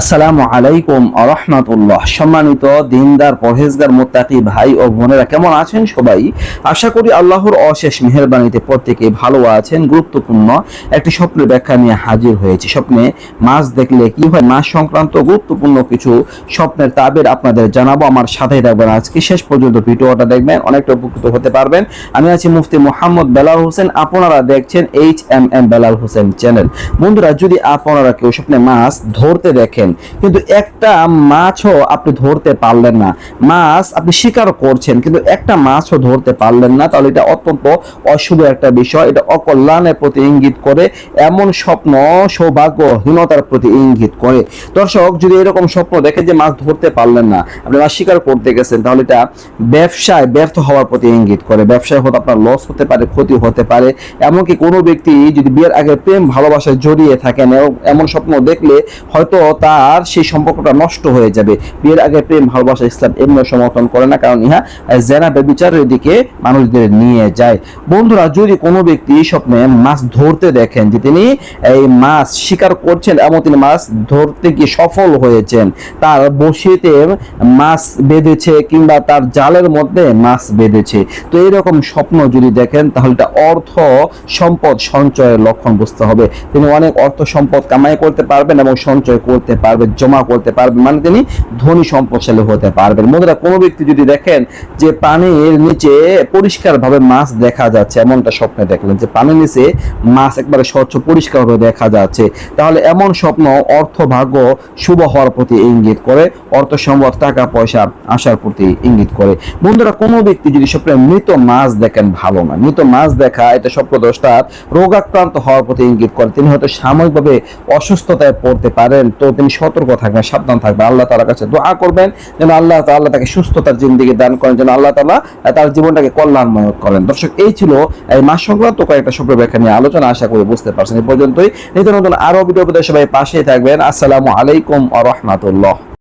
আসসালামু আলাইকুম আরহামাতুল্লাহ। সম্মানিত দিনদার, পরহেজগার, মোত্তাকি ভাই ও বোনেরা, কেমন আছেন সবাই? আশা করি আল্লাহর অশেষ মেহেরবানিতে প্রত্যেকে ভালো আছেন, গুরুত্বপূর্ণ একটি স্বপ্নের ব্যাখ্যা নিয়ে হাজির হয়েছে। স্বপ্নে মাছ দেখলে কি হয়? মাছ সংক্রান্ত গুরুত্বপূর্ণ কিছু স্বপ্নের তাবের আপনাদের জানাব। আমার সাথেই থাকবেন আজকে। শেষ পর্যন্ত ভিডিওটা দেখবেন, অনেকটা উপকৃত হতে পারবেন। আমি আছি মুফতি মোহাম্মদ বেলাল হোসেন। আপনারা দেখছেন H M M Belal Hossain channel. বন্ধুরা, যদি আপনারা কেউ স্বপ্নে মাছ ধরতে দেখেন কিন্তু একটা মাছও আপনি ধরতে পারলেন না। মাছ আপনি স্বীকার করছেন, কিন্তু একটা মাছও ধরতে পারলেন না। তাহলে এটা অত্যন্ত অশুভ একটা বিষয়। এটা অকল্যাণের প্রতি ইঙ্গিত করে, এমন স্বপ্ন সৌভাগ্যহীনতার প্রতি ইঙ্গিত করে। দর্শক, যদি এরকম স্বপ্ন দেখে যে মাছ ধরতে পারলেন না, আপনি মাছ স্বীকার করতে গেছেন, তাহলে এটা ব্যবসায় ব্যর্থ হওয়ার প্রতি ইঙ্গিত করে। ব্যবসায় হয়তো আপনার লস হতে পারে, ক্ষতি হতে পারে। এমনকি কোনো ব্যক্তি যদি বিয়ের আগে প্রেম, ভালোবাসায় জড়িয়ে থাকেন এমন স্বপ্ন দেখলে হয়তো তার সেই সম্পর্কটা নষ্ট হয়ে যাবে। বিয়ের আগে প্রেম, ভালোবাসা, ইসলাম এমনি সমর্থন করে না, কারণ ইহা জেনা ব্যবিচারের দিকে মানুষদের নিয়ে যায়। বন্ধুরা, যদি কোনো ব্যক্তি স্বপ্নে মাছ ধরতে দেখেন যে তিনি এই মাছ শিকার করছেন, এমন তিনি মাছ ধরতে গিয়ে সফল হয়েছেন, তার বসিতে মাছ বেঁধেছে কিংবা তার জালের মধ্যে মাছ বেঁধেছে, তো এরকম স্বপ্ন যদি দেখেন, তাহলে এটা অর্থ সম্পদ সঞ্চয়ের লক্ষণ বুঝতে হবে। তিনি অনেক অর্থ সম্পদ কামাই করতে পারবেন এবং সঞ্চয় করতে পারবেন জমা করতে পারবেন মানে তিনি ধনী সম্পদশালী হতে পারবেন। বন্ধুরা, কোনো ব্যক্তি যদি দেখেন যে পানির নিচে পরিষ্কারভাবে মাছ দেখা যাচ্ছে, এমনটা স্বপ্নে দেখলেন যে পানির নিচে মাছ একবারে স্বচ্ছ, পরিষ্কারভাবে দেখা যাচ্ছে, তাহলে এমন স্বপ্ন অর্থ ভাগ্য শুভ হওয়ার প্রতি ইঙ্গিত করে, অর্থ সম্পদ, টাকা পয়সা আসার প্রতি ইঙ্গিত করে। বন্ধুরা, কোনো ব্যক্তি যদি স্বপ্নে মৃত মাছ দেখেন, ভালো না। মৃত মাছ দেখা, এটা স্বপ্নদ্রষ্টার রোগাক্রান্ত হওয়ার প্রতি ইঙ্গিত করে। তিনি হয়তো সাময়িকভাবে অসুস্থতায় পড়তে পারেন, তো তিনি সতর্ক থাকবেন সাবধান থাকবেন আল্লাহ তালার কাছে দোয়া করবেন যেন আল্লাহ আল্লাহ তাকে সুস্থতার জিন্দিগি দান করেন, যেন আল্লাহ তালা তার জীবনটাকে কল্যাণময় করেন। দর্শক, এই ছিল, এই মাস সংক্রান্ত কয়েকটা স্বপ্ন ব্যাখ্যা নিয়ে আলোচনা, আশা করি বুঝতে পারছেন। এই পর্যন্তই। নিত্য নতুন আরও ভিডিও সবাই পাশে থাকবেন। আসসালামু আলাইকুম আ রহমাতুল্লাহ।